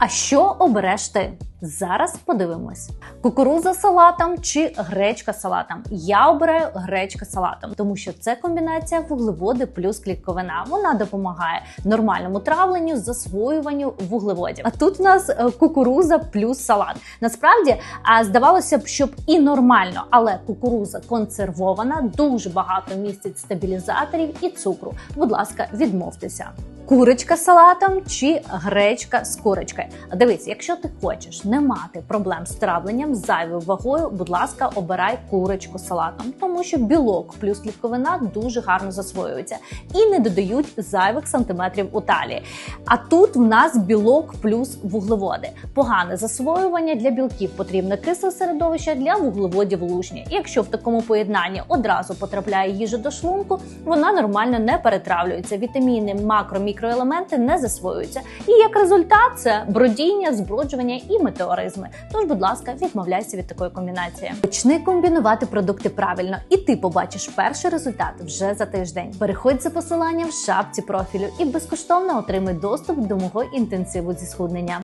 А що обереш ти? Зараз подивимось: кукуруза салатом чи гречка салатом. Я обираю гречка салатом, тому що це комбінація вуглеводи плюс клітковина. Вона допомагає нормальному травленню, засвоюванню вуглеводів. А тут у нас е, кукуруза плюс салат. Насправді здавалося б, щоб і нормально, але кукуруза консервована, дуже багато містить стабілізаторів і цукру. Будь ласка, відмовтеся. Курочка з салатом чи гречка з курочкою. Дивись, якщо ти хочеш не мати проблем з травленням, з зайвою вагою, будь ласка, обирай курочку з салатом, тому що білок плюс клітковина дуже гарно засвоюються і не додають зайвих сантиметрів у талії. А тут в нас білок плюс вуглеводи. Погане засвоювання для білків потрібне кисле середовище для вуглеводів лужні. Якщо в такому поєднанні одразу потрапляє їжа до шлунку, вона нормально не перетравлюється. Вітаміни, макро, мікроелементи не засвоюються. І як результат це бродіння, зброджування і метеоризми. Тож, будь ласка, відмовляйся від такої комбінації. Почни комбінувати продукти правильно, і ти побачиш перший результат вже за тиждень. Переходь за посиланням в шапці профілю і безкоштовно отримай доступ до мого інтенсиву зі схуднення.